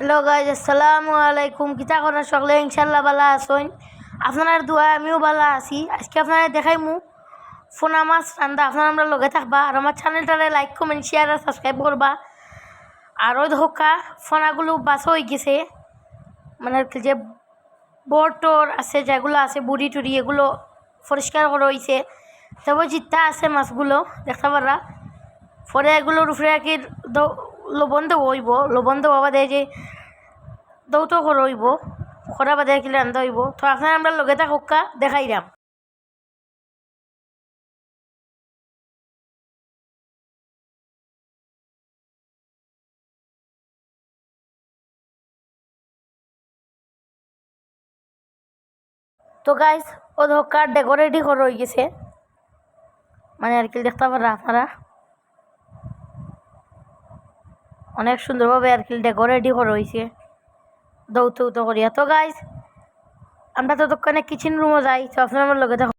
Hello guys, আসসালামু আলাইকুম। কিতা করার সকলে? ইনশাল্লাহ ভালো আসইন আপনার দোয়া আমিও ভালো আছি। আজকে আপনারা দেখাইমু ফোনা মাছ রান্দা। আপনারা আমরা লগে থাকবা আর আমার চ্যানেলটারে লাইক কমেন্ট শেয়ার আর সাবস্ক্রাইব করবা। আর ওই ধোকা ফোনাগুলো বাস হয়ে গেছে। মানে যে টোর আছে, যেগুলো আছে, বুড়ি টুড়ি, এগুলো পরিষ্কার করা হয়েছে তবে জিত্তা আছে মাছগুলো, দেখতে পারা পরে এগুলোর উপরে আর কি লবণ দেবো হইব লবণ দেওয়া বাদে যে দৌতো করে হইব করা বাদে কি রান্ধা হইব। তো আপনার আমরা লগে থাকুকা দেখাই দাম। তো গাইস ও ধোকা ডেকোরেটই করে হয়ে গেছে। মানে আর কি দেখতে পারা আপনারা অনেক সুন্দরভাবে আর কি ডেকোরেটই করা দৌত উত করিয়া। তো গাইজ আমরা ততক্ষণে কিচেন রুমও যাই, তো আপনার আমার দেখো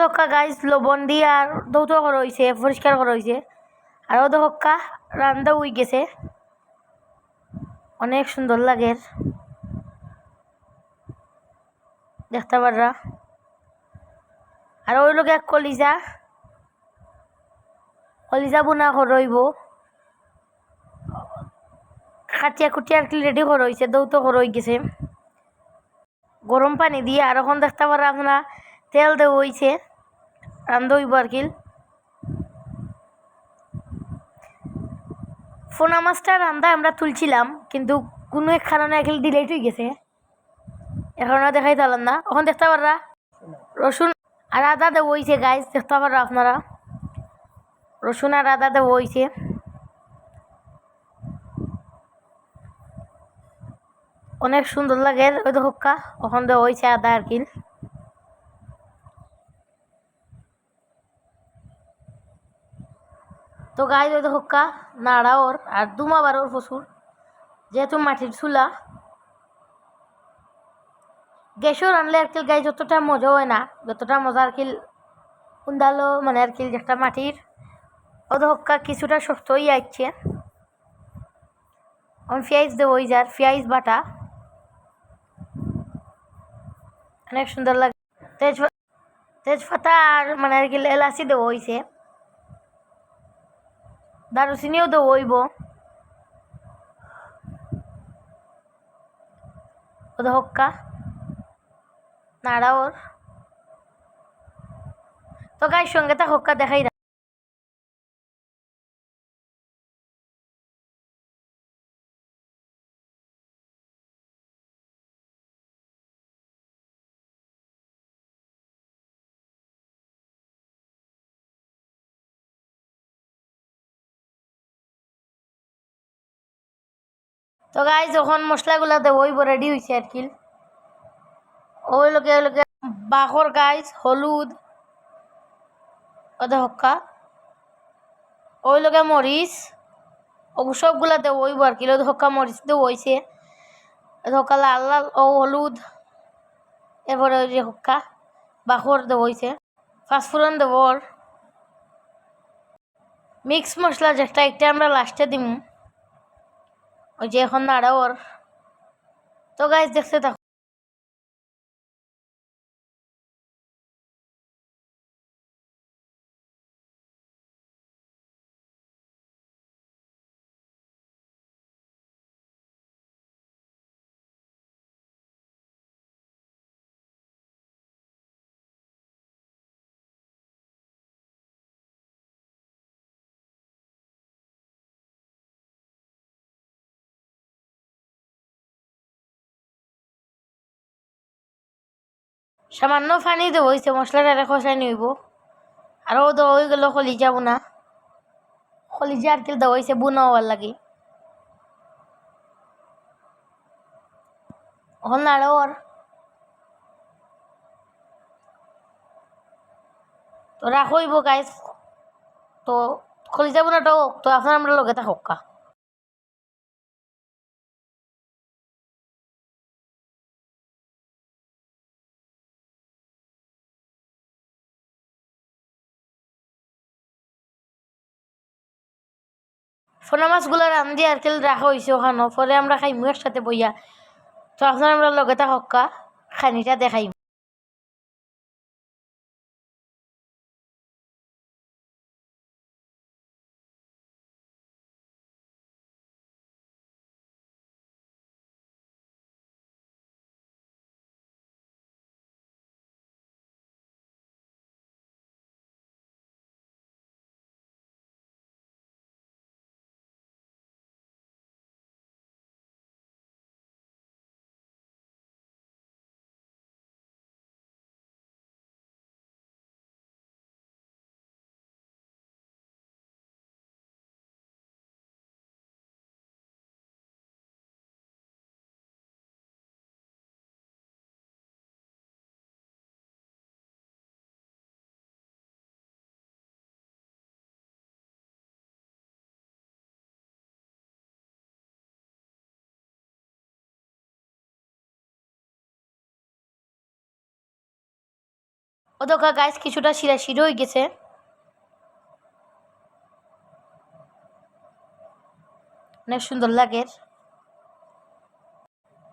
দক্কা গাইস লবণ দিয়ে আর দৌত করা হয়েছে পরিষ্কার করা হয়েছে আর ও দক্কা রান্দা উই গেছে। অনেক সুন্দর লাগে। দেখতে পাররা আর ওই লোক এক কলিজা কলিজা বোনা করইব আর কি রেডি করা হয়েছে দৌত করা হয়ে গেছে। গরম পানি দিয়ে আর এখন দেখতে পারা আপনারা তেল দেওয়া হয়েছে রান্ধ হইব আর কি ফোনা মাছটা রান্দা আমরা তুলছিলাম, কিন্তু কোনো এক কারণে এখন ডিলেট হয়ে গেছে। এখন দেখাই দিলাম না। এখন দেখতে পাররা? রসুন আর আদা দেওয়া হয়েছে গাইস দেখতে পাররা আপনারা? রসুন আর আদা দেওয়া হয়েছে অনেক সুন্দর লাগে, ওই তো হক্কা ওখান দেওয়া হয়েছে আদা আর কি তো গায়ে তো হক্কা, নাড়া ওর, আর দুমা বার ওর প্রচুর যেহেতু মাটির চুলা। গ্যাসও রানলে আর কি গায়ে যতটা মজা হয় না, যতটা মজা আর কি, উন্দালো মানে আর কি একটা মাটির। ও তো হক্কা কিছুটা শক্ত হয়ে যাচ্ছে আমি পেঁয়াজ দেবো ওই যার পেঁয়াজ বাটা। অনেক সুন্দর লাগে। তেজ তেজপাতা আর মানে আর কি, এলাচি দেবো হয়েছে দারুচিনিও দেবো হইব। ওদের হক্কা। নাড়া ওর। তো গায়ের সঙ্গে তা হক্কা দেখাই তো গাই যখন মশলাগুলা দেবো ওই রেডি হয়েছে আর কি। ওই লোকে ওই লোকে গাইস হলুদ ওদের হক্কা ওই লোকে মরিচ, ও সবগুলা দেবো ওইব আর কি। ওদের হক্কা মরিচ দেবো হয়েছে হক্কা লাল লাল, ও হলুদ। এরপরে ওই যে হক্কা, বাখর দেবো হয়েছে পাঁচফোড়ন দেবো মিক্স মশলা যেটা একটা আমরা লাস্টে দিম। ওই যে এখন নাড়া ওর। তো গাছ দেখতে থাকো। সামান্য পানি দেবো হয়েছে মশলাটা খসাই নিব। আরও দেওয়া হয়ে গেল কলিজা বোনা। কলিজা আর কি দেওয়া হয়েছে বোনা হওয়ার লাগে এখন ওর তো রাখইব গাইজ তো কলিজা বোনাটাও তো আপনার আমরা লগে থাকুক ফোনা মাছগুলো রান্ধি আর কেল রাখা হয়েছে ওখানো পরে আমরা খাইমু একসাথে বইয়া। তো আপনার আমরা লগে কা খানিটা দেখাইম। দোকা গাছ কিছুটা শিরা শির হয়ে গেছে। অনেক সুন্দর লাগে।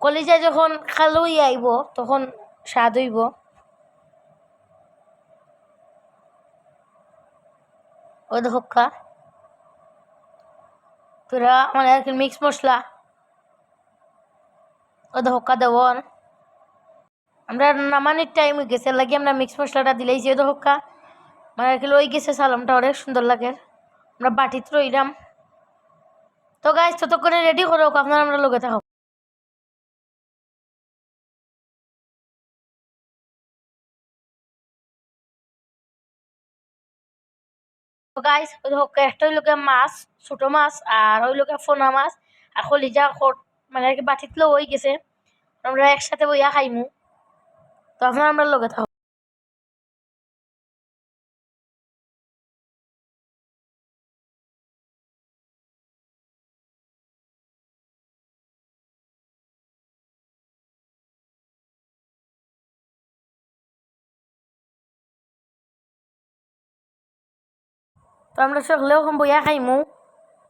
কলিজা যখন খালুই আইব, তখন স্বাদ হইব। ও তোরা মানে আর কি মিক্স মশলা। ও হক্কা দেবন আমরা নামানির টাইম গেছে লাগে আমরা মিক্স মশলাটা দিলেই ও হক্কা মানে আর কি লই গেছে সালামটা অনেক সুন্দর লাগে। আমরা বাটিতে রইলাম। তো গাছ ততক্ষণে রেডি করো, আপনার আমরা লোকে থাকো। তো গাইস হোক একটা হইল গিয়ে মাছ, ছোট মাছ, আর হইল গিয়ে ফোনা মাছ, আর খট মানে আর কি বাটিত হয়ে গেছে। আমরা একসাথে বইয়া খাইমু। তো আপনার আমরা লগে থাকো তো আমরা সকলেও এখন বইয়া খাইমু।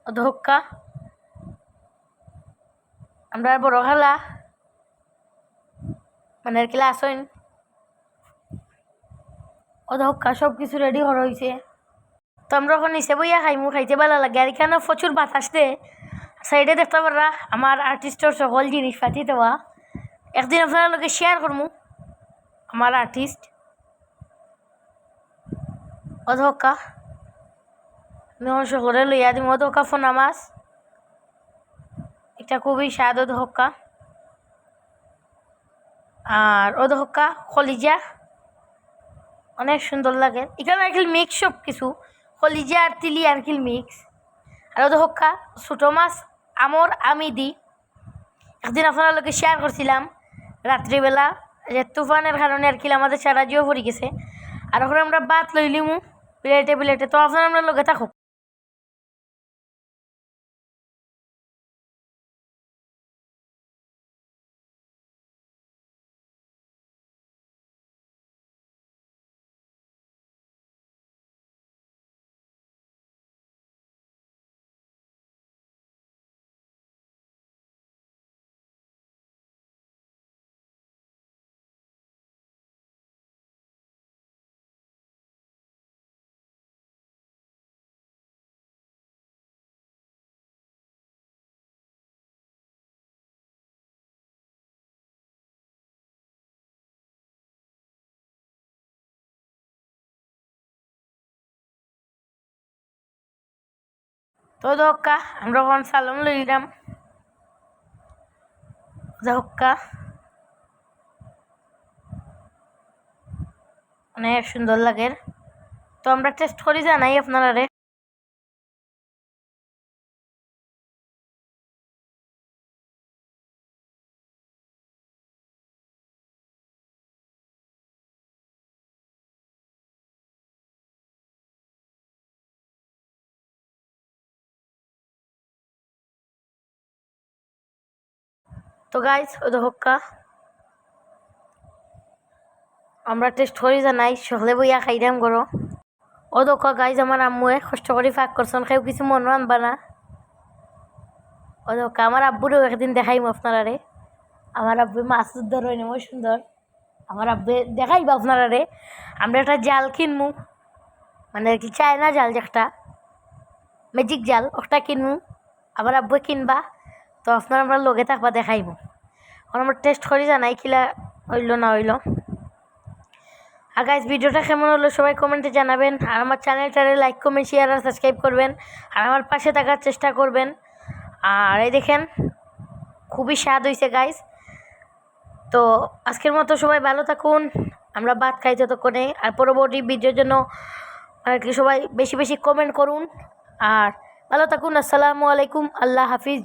অধক্কা আমরা বড় খালা। মানে আর কিলা আসইন অধক্কা সব কিছু রেডি করা হয়েছে তো আমরা এখন নিচে বইয়া খাইমু, খাইতে ভালো লাগে। আর এখানে প্রচুর বাতাস দে। সাইডে দেখতে পারা আমার আর্টিস্টর সকল জিনিস পাতি দেওয়া। একদিন আপনার লোকে শেয়ার করমু, আমার আর্টিস্ট অধক্কা। আমি শহরে লইয়া দিম ধোকা ফোনা মাছ। এটা খুবই স্বাদ ধোকা আর ও ধোকা কলিজা। অনেক সুন্দর লাগে। এখানে আর কি মিক্স সব কিছু। কলিজা আর তিলি আর কি মিক্স আর তো হক্কা ছোটো মাছ, আমর, আমি দিই একদিন আপনার শেয়ার করছিলাম রাত্রিবেলা যে তুফানের কারণে আর কি আমাদের সারা জিও পড়ে গেছে। আর ওখানে আমরা বাত লইলিমু প্লেটে প্লেটে তো আপনার আমরা লোকে থাকুক। তো দক্কা আমরা কখন সালাম লইলাম দক্কা অনেক সুন্দর লাগে। তো আমরা টেস্ট করি জানাই আপনারা তো গাইজ তো হক্কা আমরা টেস্ট করি জানাই সকালে বইয়া খাইরাম করো ও দোকা গাইজ আমার আম্মুয়ে কষ্ট করে ফাঁক করছেন, কেউ কিছু মনে আনবা না। ও দোকা আমার আব্বুরও একদিন দেখাইম আপনারারে। আমার আব্বু মাছ উদ্ধার হয় না সুন্দর। আমার আব্বু দেখাইবা আপনারারে। আমরা একটা জাল কিনমু। মানে কি চায়না জাল যে একটা। ম্যাজিক জাল, ওটা কিনমু। আমার আব্বু কিনবা। তো আপনারা আমরা লগে থাকবা দেখাইব। এখন আমরা টেস্ট করি জানাই কিলা হইল না হইল। আর গাইজ ভিডিওটা কেমন হলো সবাই কমেন্টে জানাবেন। আর আমার চ্যানেলটারে লাইক কমেন্ট শেয়ার আর সাবস্ক্রাইব করবেন। আর আমার পাশে থাকার চেষ্টা করবেন। আর এই দেখেন, খুবই স্বাদ হয়েছে গাইজ তো আজকের মতো সবাই ভালো থাকুন। আমরা ভাত খাই ততক্ষণে। আর পরবর্তী ভিডিওর জন্য আর কি সবাই বেশি বেশি কমেন্ট করুন। আর ভালো থাকুন। আসসালামু আলাইকুম। আল্লাহ হাফিজ।